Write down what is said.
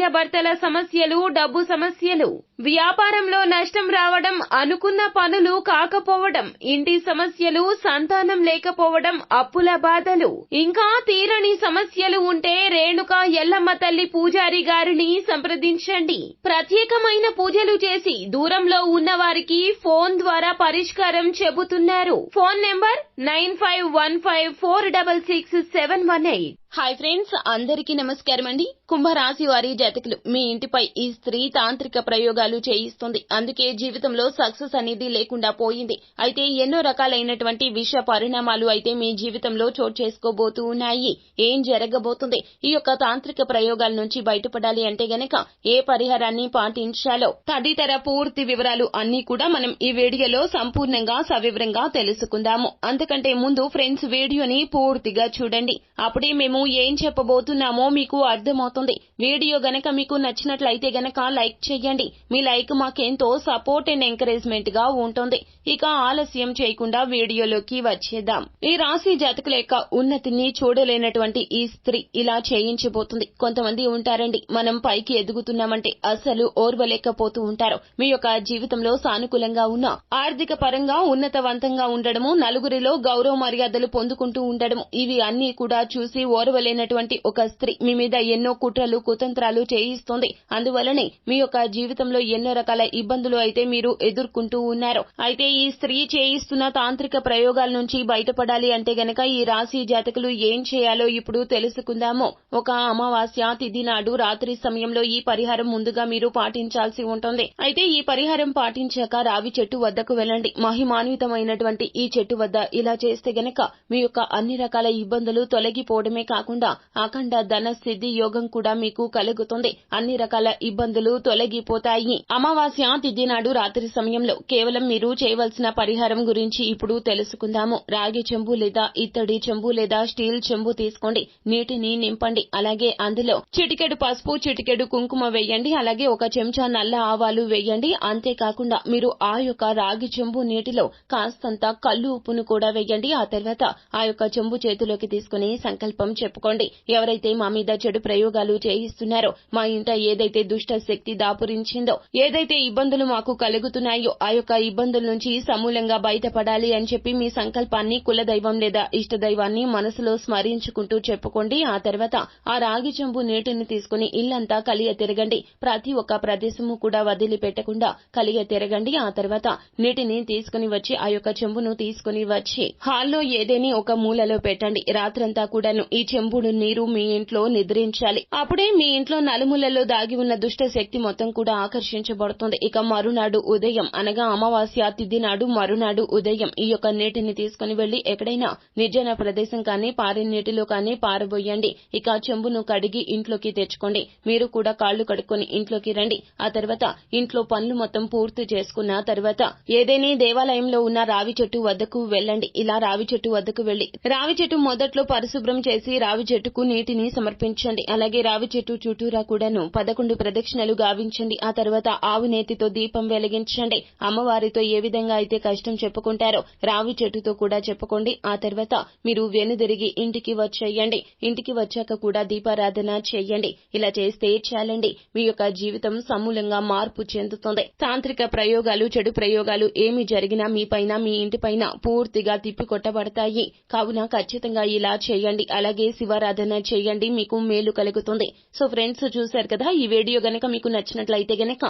భార్యాభర్తల సమస్యలు డబ్బు సమస్యలు. వ్యాపారంలో నష్టం రావడం అనుకున్న పనులు కాకపోవడం ఇంటి సమస్యలు సంతానం లేకపోవడం అప్పుల బాధలు. ఇంకా తీరని సమస్యలు ఉంటే రేణుక ఎల్లమ్మ తల్లి పూజారి గారిని సంప్రదించండి. ప్రత్యేకమైన పూజలు చేసి దూరంలో ఉన్న వారికి ఫోన్ ద్వారా పరిష్కారం చెబుతున్నారు. Phone number nine five one five four double six seven one eight. Hi friends అందరికీ నమస్కారం అండి కుంభరాశి వారి జాతకులు. మీ ఇంటిపై ఈ స్త్రీ తాంత్రిక ప్రయోగాలు చేయిస్తుంది. అందుకే జీవితంలో సక్సెస్ అనేది లేకుండా పోయింది. అయితే ఎన్నో రకాలైనటువంటి విష పరిణామాలు అయితే మీ జీవితంలో చోటు చేసుకోబోతూ ఉన్నాయి. ఏం జరగబోతుంది? ఈ యొక్క తాంత్రిక ప్రయోగాల నుంచి బయటపడాలి అంటే గనక ఏ పరిహారాన్ని పాటించాలో? తదితర పూర్తి వివరాలు అన్ని కూడా మనం ఈ వీడియోలో సంపూర్ణంగా సవివరంగా తెలుసుకుందాము. అంతకంటే ముందు ఫ్రెండ్స్ వీడియోని పూర్తిగా చూడండి. అప్పుడే మేము ఏం చెప్పబోతున్నామో మీకు అర్థమవుతుంది. వీడియో గనక మీకు నచ్చినట్లయితే గనక లైక్ చేయండి. మీ లైక్ మాకెంతో సపోర్ట్ అండ్ ఎంకరేజ్మెంట్గా ఉంటుంది. ఇక ఆలస్యం చేయకుండా వీడియోలోకి వచ్చేద్దాం. ఈ రాశి జాతకుల యొక్క ఉన్నతిని చూడలేనటువంటి ఈ స్త్రీ ఇలా చేయించబోతుంది. కొంతమంది ఉంటారండి మనం పైకి ఎదుగుతున్నామంటే అసలు ఓర్వలేకపోతూ ఉంటారు. మీ యొక్క జీవితంలో సానుకూలంగా ఉన్న ఆర్థిక పరంగా ఉన్నతవంతంగా ఉండడము నలుగురిలో గౌరవ మర్యాదలు పొందుకుంటూ ఉండడము ఇవి అన్ని కూడా చూసి ఓర్వలేనటువంటి ఒక స్త్రీ మీ మీద ఎన్నో కుట్రలు కుతంత్రాలు చేయిస్తోంది. అందువలనే మీ యొక్క జీవితంలో ఎన్నో రకాల ఇబ్బందులు అయితే మీరు ఎదుర్కొంటూ ఉన్నారు. అయితే ఈ స్త్రీ చేయిస్తున్న తాంత్రిక ప్రయోగాల నుంచి బయటపడాలి అంటే గనక ఈ రాశి జాతకులు ఏం చేయాలో ఇప్పుడు తెలుసుకుందాము. ఒక అమావాస్య తిథి నాడు రాత్రి సమయంలో ఈ పరిహారం ముందుగా మీరు పాటించాల్సి ఉంటుంది. అయితే ఈ పరిహారం పాటించాక రావి చెట్టు వద్దకు వెళ్ళండి. మహిమాన్వితమైనటువంటి ఈ చెట్టు వద్ద ఇలా చేస్తే గనక మీ యొక్క అన్ని రకాల ఇబ్బందులు తొలగిపోవడమే కాకుండా అఖండ ధన సిద్ధి యోగం కూడా మీకు కలుగుతుంది. అన్ని రకాల ఇబ్బందులు తొలగిపోతాయి. అమావాస్య తిథి నాడు రాత్రి సమయంలో కేవలం మీరు చేయవలసిన పరిహారం గురించి ఇప్పుడు తెలుసుకుందాము. రాగి చెంబు లేదా ఇత్తడి చెంబు లేదా స్టీల్ చెంబు తీసుకోండి. నీటిని నింపండి. అలాగే అందులో చిటికెడు పసుపు చిటికెడు కుంకుమ వేయండి. అలాగే ఒక చెంచా నల్ల ఆవాలు వేయండి. అంతేకాకుండా మీరు ఆ యొక్క రాగి చెంబు నీటిలో కాస్తంత కళ్ళు ఉప్పును కూడా వేయండి. ఆ తర్వాత ఆ యొక్క చెంబు చేతిలోకి తీసుకుని సంకల్పం చెప్పుకోండి. ఎవరైతే మా మీద చెడు ప్రయోగాలు చేయిస్తున్నారో మా ఇంట ఏదైతే దుష్ట శక్తి దాపురించిందో ఏదైతే ఇబ్బందులు మాకు కలుగుతున్నాయో ఆ యొక్క ఇబ్బందుల నుంచి సమూలంగా బయటపడాలి అని చెప్పి మీ సంకల్పాన్ని కులదైవం లేదా ఇష్టదైవాన్ని మనసులో స్మరించుకుంటూ చెప్పుకోండి. ఆ తర్వాత ఆ రాగి చెంబు నీటిని తీసుకుని ఇల్లంతా కలియ తిరగండి. ప్రతి ఒక్క ప్రదేశము కూడా వదిలిపెట్టకుండా కలియ తిరగండి. ఆ తర్వాత నీటిని తీసుకుని వచ్చి ఆ యొక్క చెంబును తీసుకుని వచ్చి హాల్లో ఏదేని ఒక మూలలో పెట్టండి. రాత్రంతా కూడాను ఈ చెంబుడు నీరు మీ ఇంట్లో నిద్రించాలి. అప్పుడే మీ ఇంట్లో నలుమూలలో దాగి ఉన్న దుష్ట శక్తి మొత్తం కూడా దర్శించబడుతుంది ఇక మరునాడు ఉదయం అనగా అమావాస్య తిథి నాడు మరునాడు ఉదయం ఈ యొక్క నీటిని తీసుకుని వెళ్ళి ఎక్కడైనా నిర్జన ప్రదేశం కానీ పారే నీటిలో కానీ పారబోయండి. ఇక చెంబును కడిగి ఇంట్లోకి తెచ్చుకోండి. మీరు కూడా కాళ్ళు కడుక్కొని ఇంట్లోకి రండి. ఆ తర్వాత ఇంట్లో పనులు మొత్తం పూర్తి చేసుకున్న తర్వాత ఏదేని దేవాలయంలో ఉన్న రావి చెట్టు వద్దకు వెళ్ళండి. ఇలా రావి చెట్టు వద్దకు వెళ్ళి రావి చెట్టు మొదట్లో పరిశుభ్రం చేసి రావి చెట్టుకు నీటిని సమర్పించండి. అలాగే రావి చెట్టు చుట్టూరా కూడాను పదకొండు ప్రదక్షిణలు గావించండి. ఆ తర్వాత ఆవు నేతితో దీపం వెలిగించండి. అమ్మవారితో ఏ విధంగా అయితే కష్టం చెప్పుకుంటారో రావి చెట్టుతో కూడా చెప్పుకోండి. ఆ తర్వాత మీరు వెనుదిరిగి ఇంటికి వచ్చేయండి. ఇంటికి వచ్చాక కూడా దీపారాధన చేయండి. ఇలా చేస్తే చాలండి. మీ యొక్క జీవితం సమూలంగా మార్పు చెందుతుంది. తాంత్రిక ప్రయోగాలు చెడు ప్రయోగాలు ఏమి జరిగినా మీ పైన మీ ఇంటి పైన పూర్తిగా తిప్పికొట్టబడతాయి కావున ఖచ్చితంగా ఇలా చేయండి. అలాగే శివారాధన చేయండి. మీకు మేలు కలుగుతుంది. సో ఫ్రెండ్స్ చూశారు కదా? ఈ వీడియో గనక మీకు నచ్చినట్లయితే గనక